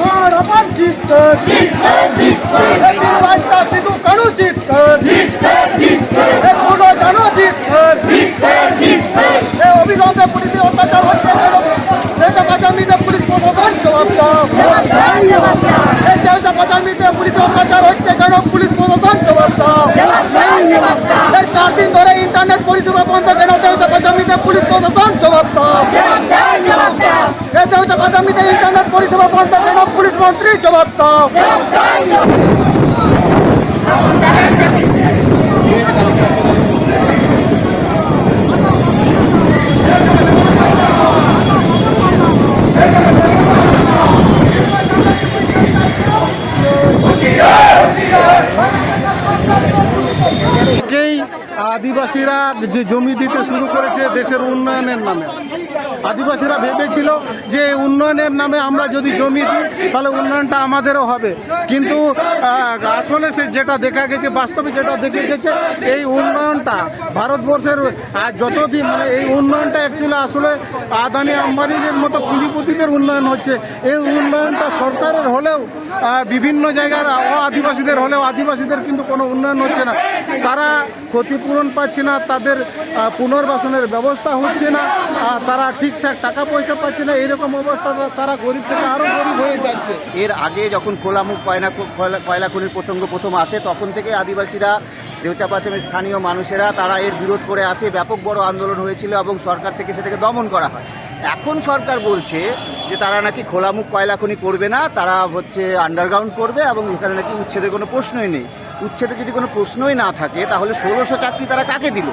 হর আমার জিত কর এ তিন বাচ্চা সিধু কানু জিত কর এ পুরো জানো জিত কর এ অবিলম্বে পুলিশের অত্যাচার হচ্ছে কেন? দেশে পাচামিতে পুলিশ প্রশাসন জবাব দাও। এই দেশে পাচামিতে পুলিশ অত্যাচার হচ্ছে কেন? পুলিশ প্রশাসন জবাব দাও। এই চার দিন ধরে ইন্টারনেট পরিষেবা বন্ধ কেন? দেশে পাচামিতে পুলিশ প্রশাসন জবাব দাও। এই দেশে পাচামিতে ইন্টারনেট পরিষেবা বন্ধ কেন মন্ত্রী জবাব দাও। আদিবাসীরা যে জমি দিতে শুরু করেছে দেশের উন্নয়নের নামে। আদিবাসীরা ভেবেছিল যে উন্নয়নের নামে আমরা যদি জমি দিই, তাহলে উন্নয়নটা আমাদেরও হবে। কিন্তু আসলে সে যেটা দেখা গেছে, বাস্তবে যেটা দেখে গেছে, এই উন্নয়নটা ভারতবর্ষের যতদিন মানে এই উন্নয়নটা অ্যাকচুয়ালি আসলে আদানি আম্বানির মতো পুঁজিপতিদের উন্নয়ন হচ্ছে, এই উন্নয়নটা সরকারের হলেও বিভিন্ন জায়গার আদিবাসীদের হলেও, আদিবাসীদের কিন্তু কোনো উন্নয়ন হচ্ছে না। তারা ক্ষতিপূরণ পাচ্ছে না, তাদের পুনর্বাসনের ব্যবস্থা হচ্ছে না তারা ঠিকঠাক টাকা পয়সা পাচ্ছে না, এরকম অবস্থা তারা গরিব থেকে আরও গরিব হয়ে যাচ্ছে। এর আগে যখন কোলামুখ কয়লা কয়লা- কয়লা খনির প্রসঙ্গ প্রথম আসে, তখন থেকে আদিবাসীরা, দেউচাপাচামের স্থানীয় মানুষেরা, তারা এর বিরোধ করে আসে। ব্যাপক বড় আন্দোলন হয়েছিল এবং সরকার থেকে সেটাকে দমন করা হয়। এখন সরকার বলছে যে তারা নাকি খোলামুখ কয়লা খনি করবে না, তারা হচ্ছে আন্ডারগ্রাউন্ড করবে এবং এখানে নাকি উচ্ছেদের কোনো প্রশ্নই নেই। উচ্ছেদে যদি কোনো প্রশ্নই না থাকে, তাহলে ষোলোশো চাকরি তারা কাকে দিল?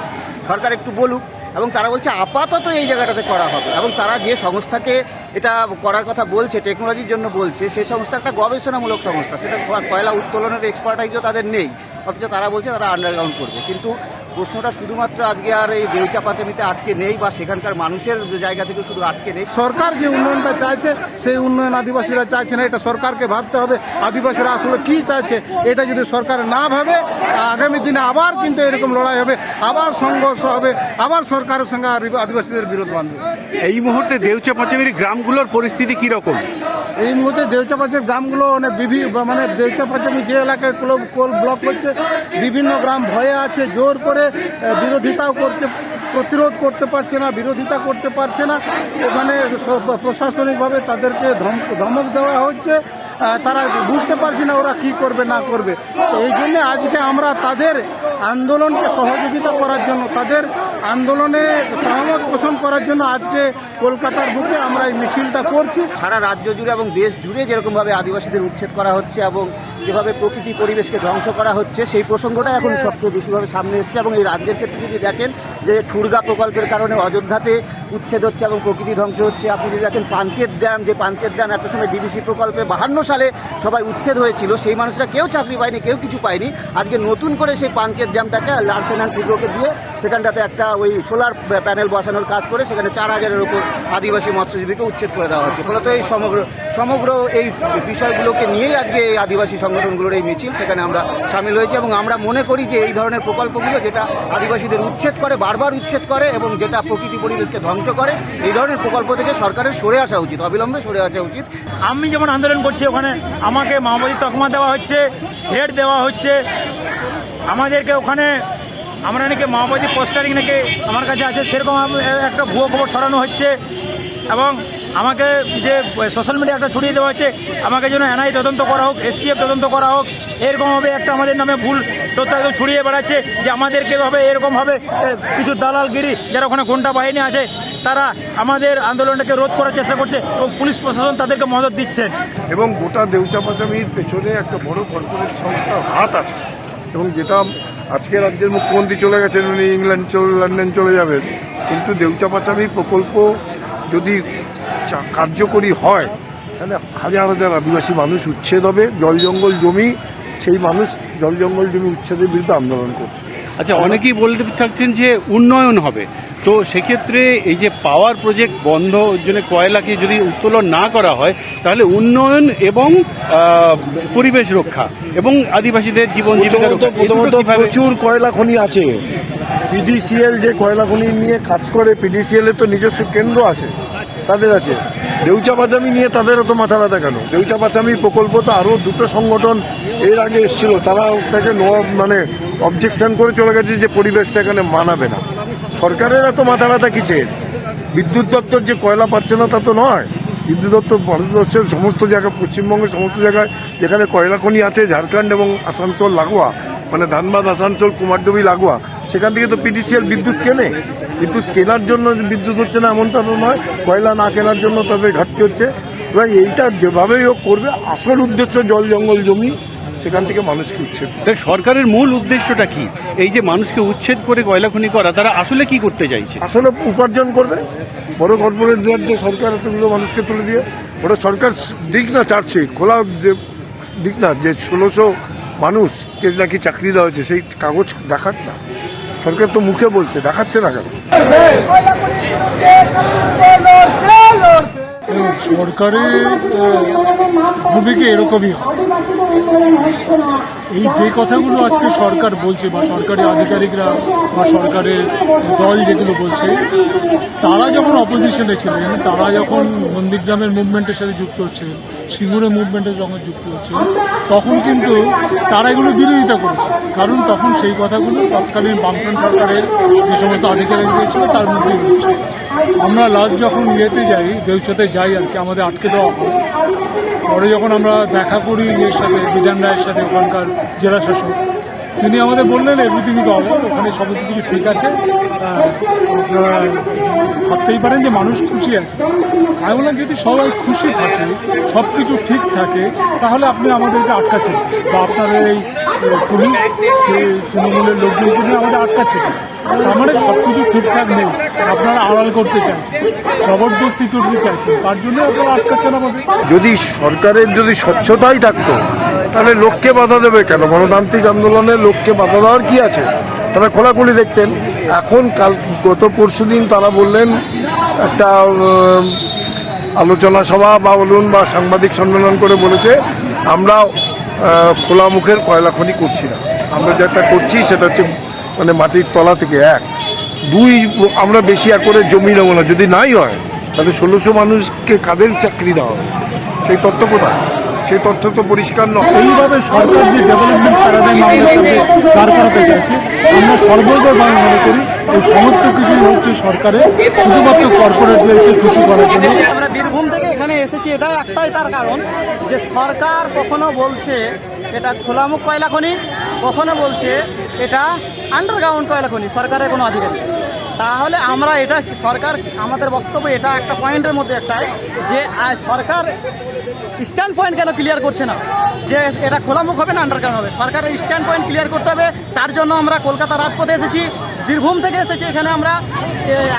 সরকার একটু বলুক। এবং তারা বলছে আপাতত এই জায়গাটাতে করা হবে। এবং তারা যে সংস্থাকে এটা করার কথা বলছে টেকনোলজির জন্য বলছে, সেই সংস্থা একটা গবেষণামূলক সংস্থা। সেটা কয়লা উত্তোলনের এক্সপার্টাইজও তাদের নেই। অথচ তারা বলছে তারা আন্ডারগ্রাউন্ড করবে। কিন্তু প্রশ্নটা শুধুমাত্র আজকে আর এই দেউচা পাচামিতে আটকে নেই বা সেখানকার মানুষের জায়গা থেকে শুধু আটকে নেই। সরকার যে উন্নয়নটা চাইছে সেই উন্নয়ন আদিবাসীরা চাইছে না এটা সরকারকে ভাবতে হবে। আদিবাসীরা আসলে কি চাইছে এটা যদি সরকার না ভাবে আগামী দিনে আবার কিন্তু এরকম লড়াই হবে আবার সংঘর্ষ হবে আবার সরকারের সঙ্গে আদি- আদিবাসীদের বিরোধ বাঁধবে। এই মুহূর্তে দেউচা পাঁচামির গ্রামগুলোর পরিস্থিতি কি রকম এই মুহূর্তে দেউচাপাচের গ্রামগুলো অনেক বিভিন্ন মানে দেউচাপাচামি যে এলাকায় কোল ব্লক হচ্ছে বিভিন্ন গ্রাম ভয়ে আছে, জোর করে বিরোধিতাও করছে, প্রতিরোধ করতে পারছে না, বিরোধিতা করতে পারছে না। ওখানে প্রশাসনিকভাবে তাদেরকে ধম- ধমক দেওয়া হচ্ছে। তারা বুঝতে পারছে না ওরা কি করবে, না করবে। এই জন্য আজকে আমরা তাদের আন্দোলনকে সহযোগিতা করার জন্য, তাদের আন্দোলনে সহমত পোষণ করার জন্য আজকে কলকাতার বুকে আমরা এই মিছিলটা করছি। সারা রাজ্য জুড়ে এবং দেশ জুড়ে যেরকমভাবে আদিবাসীদের উচ্ছেদ করা হচ্ছে এবং যেভাবে প্রকৃতি পরিবেশকে ধ্বংস করা হচ্ছে, সেই প্রসঙ্গটা এখন সবচেয়ে বেশিভাবে সামনে এসছে এবং এই রাজ্যের ক্ষেত্রে যদি দেখেন যে ঠুরগা প্রকল্পের কারণে অযোধ্যাতে উচ্ছেদ হচ্ছে এবং প্রকৃতি ধ্বংস হচ্ছে, আপনি যদি দেখেন পাঞ্চেত ড্যাম, যে পাঞ্চেত ড্যাম একটা সময় ডিবিসি প্রকল্পে বাহান্ন সালে সবাই উচ্ছেদ হয়েছিল, সেই মানুষরা কেউ চাকরি পায়নি, কেউ কিছু পায়নি। আজকে নতুন করে সেই পাঞ্চেত ড্যামটাকে লার্সেন অ্যান্ড টুডোকে দিয়ে সেখানটাতে একটা ওই সোলার প্যানেল বসানোর কাজ করে সেখানে চার হাজারের ওপর আদিবাসী মৎস্যজীবীকে উচ্ছেদ করে দেওয়া হচ্ছে। ফলত এই সমগ্র সমগ্র এই বিষয়গুলোকে নিয়েই আজকে এই আদিবাসী সংগঠনগুলোর এই মিছিল, সেখানে আমরা সামিল হয়েছি এবং আমরা মনে করি যে এই ধরনের প্রকল্পগুলো যেটা আদিবাসীদের উচ্ছেদ করে, বারবার উচ্ছেদ করে এবং যেটা প্রকৃতি পরিবেশকে ধ্বংস করে, এই ধরনের প্রকল্প থেকে সরকারের সরে আসা উচিত, অবিলম্বে সরে আসা উচিত। আমি যেমন আন্দোলন করছি ওখানে, আমাকে মাওবাদী তকমা দেওয়া হচ্ছে, হেড দেওয়া হচ্ছে, আমাদেরকে ওখানে আমরা নাকি মাওবাদী পোস্টারিং নাকি আমার কাছে আছে, সেরকম একটা ভুয়ো খবর ছড়ানো হচ্ছে। এবং আমাকে যে সোশ্যাল মিডিয়া একটা ছড়িয়ে দেওয়া হচ্ছে, আমাকে যেন এনআই তদন্ত করা হোক এসটিএফ তদন্ত করা হোক, এরকমভাবে একটা আমাদের নামে ভুল তথ্য একদম ছড়িয়ে বেড়াচ্ছে যে আমাদেরকে ভাবে এরকমভাবে কিছু দালালগিরি, যারা ওখানে ঘণ্টা বাহিনী আছে, তারা আমাদের আন্দোলনটাকে রোধ করার চেষ্টা করছে এবং পুলিশ প্রশাসন তাদেরকে মদত দিচ্ছেন এবং গোটা দেউচা পাচামির পেছনে একটা বড় কর্পোরেট সংস্থার হাত আছে। এবং যেটা আজকে রাজ্যের মুখ্যমন্ত্রী চলে গেছেন, উনি ইংল্যান্ড চলে, লন্ডন চলে যাবেন। কিন্তু দেউচা পাচামি প্রকল্প যদি কার্যকরী হয়, তাহলে হাজার হাজার আদিবাসী মানুষ উচ্ছেদ হবে, জল জঙ্গল জমি সেই মানুষ জল জঙ্গল জমি উচ্ছেদের বিরুদ্ধে আন্দোলন করছে। আচ্ছা অনেকেই বলতে থাকছেন যে উন্নয়ন হবে। তো সেক্ষেত্রে এই যে পাওয়ার প্রজেক্ট বন্ধ ওর জন্য কয়লাকে যদি উত্তোলন না করা হয় তাহলে উন্নয়ন এবং পরিবেশ রক্ষা এবং আদিবাসীদের জীবন জীবিকা প্রচুর কয়লা খনি আছে। পিডিসিএল যে কয়লা খনি নিয়ে কাজ করে পিডিসিএল এর তো নিজস্ব কেন্দ্র আছে তাদের আছে। দেউচা পাচামি নিয়ে তাদের অত মাথা ব্যথা কেন? দেউচা পাচামি প্রকল্প তো আরও দুটো সংগঠন এর আগে এসেছিল, তারা তাকে মানে অবজেকশন করে চলে গেছে যে পরিবেশটা এখানে মানাবে না। সরকারের এত মাথা ব্যথা কিসের? বিদ্যুৎ দপ্তর যে কয়লা পাচ্ছে না তা তো নয়। বিদ্যুৎ দপ্তর, ভারতবর্ষের সমস্ত জায়গায়, পশ্চিমবঙ্গের সমস্ত জায়গায় যেখানে কয়লা খনি আছে, ঝাড়খণ্ড এবং আসানসোল, লাগোয়া মানে ধানবাদ আসানসোল কুমারডুবি লাগোয়া। সেখান থেকে তো পিটিসিএল বিদ্যুৎ কেনে। বিদ্যুৎ কেনার জন্য বিদ্যুৎ হচ্ছে না এমনটা তো নয়। কয়লা না কেনার জন্য তাদের ঘাটতি হচ্ছে। এবার এইটা যেভাবেই হোক করবে আসল উদ্দেশ্য জল জঙ্গল জমি সেখান থেকে মানুষকে উচ্ছেদ তাই সরকারের মূল উদ্দেশ্যটা কি? এই যে মানুষকে উচ্ছেদ করে কয়লা খনি করা তারা আসলে কি করতে চাইছে? আসলে উপার্জন করবে। বড় কর্পোরেট দেওয়ার যে সরকার এতগুলো মানুষকে তুলে দিয়ে ওটা সরকার দিক না চার্জশিট খোলা যে দিক না যে ষোলোশো মানুষকে নাকি চাকরি দেওয়া হয়েছে, সেই কাগজ দেখাক না। সরকার তো মুখে বলছে, দেখাচ্ছে না কেন? সরকারের ভূমিকা এরকমই হয়। এই যে কথাগুলো আজকে সরকার বলছে বা সরকারি আধিকারিকরা বা সরকারের দল যেগুলো বলছে, তারা যখন অপোজিশনে ছিলেন, তারা যখন নন্দীগ্রামের মুভমেন্টের সাথে যুক্ত হচ্ছে, সিঙ্গুরের মুভমেন্টের সঙ্গে যুক্ত হচ্ছে, তখন কিন্তু তারা এগুলো বিরোধিতা করেছে। কারণ তখন সেই কথাগুলো তৎকালীন বামফ্রন্ট সরকারের যে সমস্ত আধিকারিকরা ছিল, তার মধ্যেই হচ্ছে আমরা লাস্ট যখন ইয়েতে যাই দেউচাতে যাই আর কি, আমাদের আটকে দেওয়া হয়, পরে যখন আমরা দেখা করি ইয়ের সাথে বিধান রায়ের সাথে ওখানকার জেলা শাসক। তিনি আমাদের বললেন এভরিথিং ইজ অল ওখানে সমস্ত কিছু ঠিক আছে। ভাবতেই পারেন যে মানুষ খুশি আছে। আমি বললাম, যদি সবাই খুশি থাকে সব কিছু ঠিক থাকে, তাহলে আপনি আমাদেরকে আটকাচ্ছেন। বা আপনাদের এই পুলিশ যে তৃণমূলের লোকজনকে নিয়ে আমাদের আটকাচ্ছেন। তার মানে সব কিছু ঠিকঠাক নেই। আপনারা আড়াল করতে চাইছেন, জবরদস্তি করতে চাইছেন, তার জন্য আপনারা আটকাচ্ছেন আমাদের। যদি সরকারের যদি স্বচ্ছতাই থাকতো তাহলে লোককে বাধা দেবে কেন? গণতান্ত্রিক আন্দোলনে লোককে বাধা দেওয়ার কি আছে? তারা খোলাখুলি দেখতেন। এখন কাল, গত পরশু দিন তারা বললেন, একটা আলোচনা সভা বা বলুন বা সাংবাদিক সম্মেলন করে বলেছে, আমরা খোলা মুখের কয়লা খনি করছি না। আমরা যেটা করছি সেটা হচ্ছে মানে মাটির তলা থেকে এক। দুই, আমরা বেশি করে জমি নেব না। যদি নাই হয়, তাহলে ষোলোশো মানুষকে কাদের চাকরি দেওয়া হবে? সেই তথ্য কোথায়? সেই তথ্য তো পরিষ্কার নয়। এইভাবে সরকার যে ডেভেলপমেন্ট প্যারাডাইম আমাদের সাথে দাঁড় করাতে চাইছে আমরা সর্বদভাবে মনে করি এই সমস্ত কিছু হচ্ছে সরকারের শুধুমাত্র কর্পোরেটদেরকে খুশি করার জন্য। আমরা বীরভূম থেকে এখানে এসেছি এটা একটাই তার কারণ যে সরকার কখনো বলছে এটা খোলামুখ কয়লা খনি কখনো বলছে এটা আন্ডারগ্রাউন্ড কয়লা খনি সরকারের কোনো আধিকারিক তাহলে আমরা এটা সরকার আমাদের বক্তব্য এটা একটা পয়েন্টের মধ্যে একটাই যে সরকার স্ট্যান্ড পয়েন্ট কেন ক্লিয়ার করছে না? যে এটা খোলামুখ হবে না আন্ডারগ্রাউন্ড হবে? সরকারের স্ট্যান্ড পয়েন্ট ক্লিয়ার করতে হবে, তার জন্য আমরা কলকাতা রাজপথে এসেছি, বীরভূম থেকে এসেছি, এখানে আমরা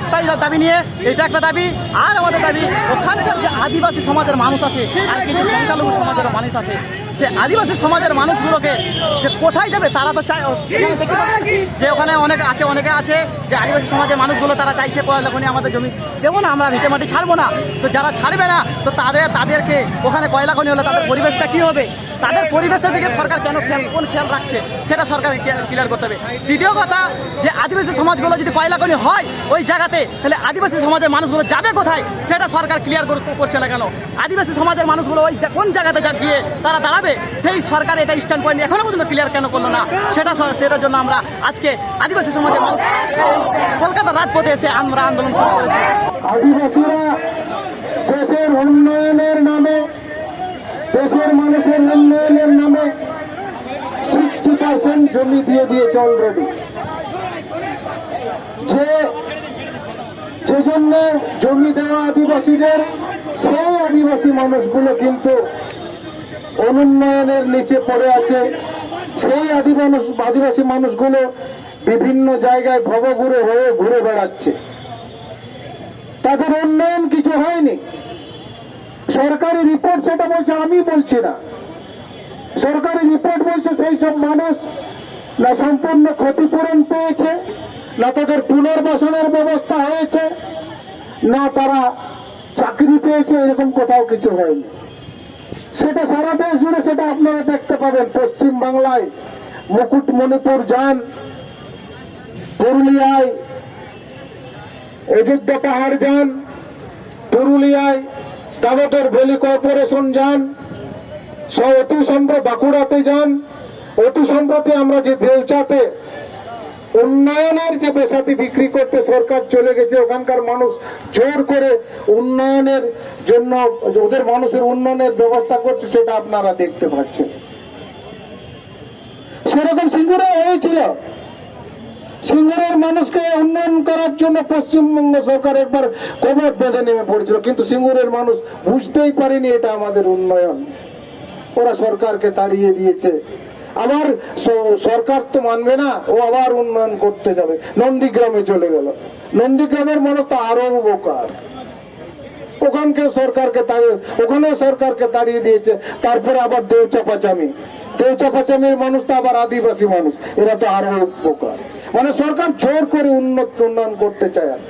একটাই দাবি নিয়ে এটা একটা দাবি, আর আমাদের দাবি, ওখানকার যে আদিবাসী সমাজের মানুষ আছে, আর কিছু সংখ্যালঘু সমাজের মানুষ আছে সে আদিবাসী সমাজের মানুষগুলোকে যে কোথায় যাবে তারা তো চায় যে ওখানে অনেক আছে, অনেকে আছে যে আদিবাসী সমাজের মানুষগুলো তারা চাইছে কয়লাখনি আমাদের জমি। দেবো না, আমরা ভিটে মাটি ছাড়বো না। তো যারা ছাড়বে না, তো তাদের, তাদেরকে ওখানে কয়লা খনি হলে তাদের পরিবেশটা কী হবে? তাদের পরিবেশের দিকে সরকার কেন খেয়াল, কোন খেয়াল রাখছে? সেটা সরকার ক্লিয়ার করতে হবে। দ্বিতীয় কথা, যে আদিবাসী সমাজগুলো যদি কয়লা খনি হয় ওই জায়গাতে, তাহলে আদিবাসী সমাজের মানুষগুলো যাবে কোথায়? সেটা সরকার ক্লিয়ার করছে না কেন? আদিবাসী সমাজের মানুষগুলো ওই কোন জায়গাতে গিয়ে তারা দাঁড়াবে? সেই সরকার এটা স্ট্যান্ড পয়েন্ট এখনও পর্যন্ত ক্লিয়ার কেন করল না? সেটা সেটার জন্য আমরা আজকে আদিবাসী সমাজের মানুষ কলকাতা রাজপথে এসে আমরা আন্দোলন শুরু করেছি। আদিবাসীরা দেশের উন্নয়নের নামে, দেশের মানুষের উন্নয়নের নামে সিক্সটি পার্সেন্ট জমি দিয়ে দিয়েছে অলরেডি যে যে জন্য জমি দেওয়া আদিবাসীদের, সেই আদিবাসী মানুষগুলো কিন্তু অনুন্নয়নের নিচে পড়ে আছে। সেই আদিবাসী আদিবাসী মানুষগুলো বিভিন্ন জায়গায় ভবঘুরে হয়ে ঘুরে বেড়াচ্ছে। তাদের উন্নয়ন কিছু হয়নি। সরকারি রিপোর্ট সেটা বলছে, আমি বলছি না। সরকারি রিপোর্ট বলছে সেই সব মানুষ না সম্পূর্ণ ক্ষতিপূরণ পেয়েছে, না তাদের পুনর্বাসনের ব্যবস্থা হয়েছে, না তারা চাকরি পেয়েছে, এরকম কোথাও কিছু হয়নি। সেটা সারা দেশ জুড়ে সেটা আপনারা দেখতে পাবেন। পশ্চিম বাংলায় মুকুটমণিপুর যান, পুরুলিয়ায় অযোধ্যা পাহাড় যান, পুরুলিয়ায় দামোদর ভ্যালি কর্পোরেশন যান অতি সম্প্র বাঁকুড়াতে যান। অতি সম্প্রতি আমরা যে দেউচাতে উন্নয়নের যে বেসাতি বিক্রি করতে সরকার চলে গেছে, ওখানকার মানুষ জোর করে উন্নয়নের জন্য ওদের মানুষের উন্নয়নের ব্যবস্থা করছে, সেটা আপনারা দেখতে পাচ্ছেন। সেরকম সিঙ্গুরে হয়েছিল। সিঙ্গুরের মানুষকে উন্নয়ন করার জন্য পশ্চিমবঙ্গ সরকার একবার কবর বেঁধে নেমে পড়েছিল, কিন্তু সিঙ্গুরের মানুষ বুঝতেই পারেনি এটা আমাদের উন্নয়ন। ওরা সরকারকে তাড়িয়ে দিয়েছে। আবার সরকার তো মানবে না, ও আবার উন্নয়ন করতে যাবে। নন্দীগ্রামে চলে গেল। নন্দীগ্রামের মানুষ তো আরও বোকার ওখানকে সরকারকে তাড়িয়ে ওখানেও সরকারকে তাড়িয়ে দিয়েছে, তারপরে আবার দেউচাপাচামি দেউচাপাচামির মানুষ তো আবার আদিবাসী মানুষ, এরা তো আরও বোকার মানে সরকার জোর করে উন্নত, উন্নয়ন করতে চায় আর।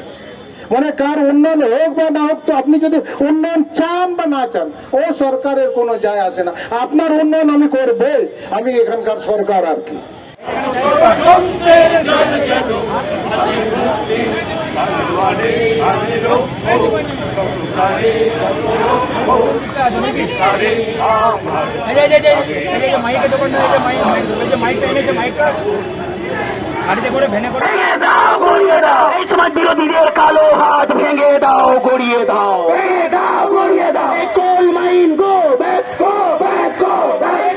মানে কার উন্নয়ন হোক বা না হোক, তো আপনি যদি উন্নয়ন চান বা না চান, ও সরকারের কোনো যায় আসে না। আপনার উন্নয়ন আমি করবে আমি এখানকার সরকার আর কি। মাইক মাইক মাইকটা এনেছে মাইকটা গাড়িতে করে ভ্যানে করে। এই সময় বিরোধীদের কালো হাত ভেঙে দাও গড়িয়ে দাও। দাও গড়িয়ে দাও। Coal mine go back go back go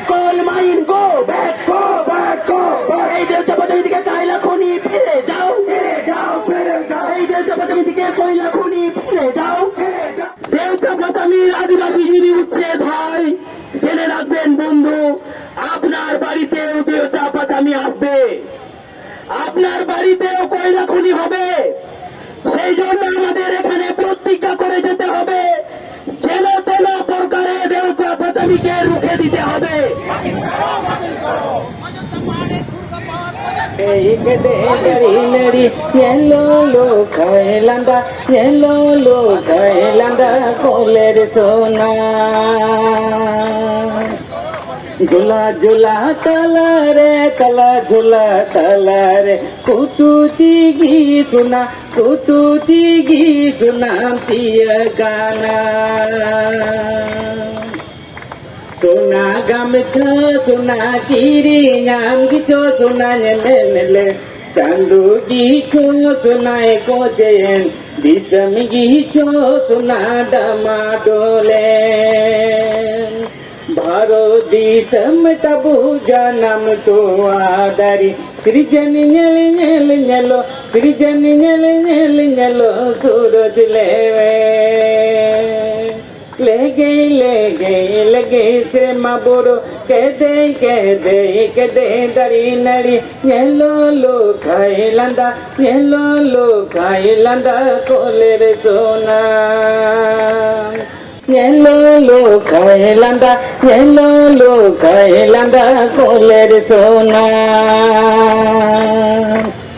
coal mine go back go back go এই দেশে পথে দিকে কয়লা খনি ফিরে যাও। ফিরে যাও ফিরে যাও। এই দেশে পথে দিকে কয়লা খনি ফিরে যাও। ফিরে যাও। দেউচা পাতামির আদিবাসীগিরি উচ্ছেদ হয় জেনে রাখবেন বন্ধু আপনার বাড়িতেও দেউচা পাতামি আসবে। আপনার বাড়িতেও কয়লা খনি হবে। সেই জন্য আমাদের এখানে প্রতিজ্ঞা করে যেতে হবে। যেন তেন প্রকারে দেউচা পাচামিকে রুখে দিতে হবে। ঝুলা ঝুলা তলারে তলা ঝুলা তলারে কুতুতি গি সুনা কুতুতি গি সুনা পিয়া গানা। সোনা গামছা, সোনা কিরি নাম গিছো সোনা নেলে নেলে। চান্দু গিছো সোনায় কোচেন বিষম গিছো, সোনা ডামা ডোলে భారతదేశం టబుజనముతో ఆదరి సృజని నెలి నెలి నెలో సృజని నెలి నెలి నెలో సూరజ్ లేవే लेगे लेगे लगे से मबुरो कह दे कह दे कह दे दरी नड़ी ये लो लो खाए लंदा ये लो लो खाए लंदा कोले रे सोना ಎಲ್ಲೋ ಕೈಲಂದ ಎಲ್ಲೋ ಕೈಲಂದ ಕೊಲೆರಿಸೋಣ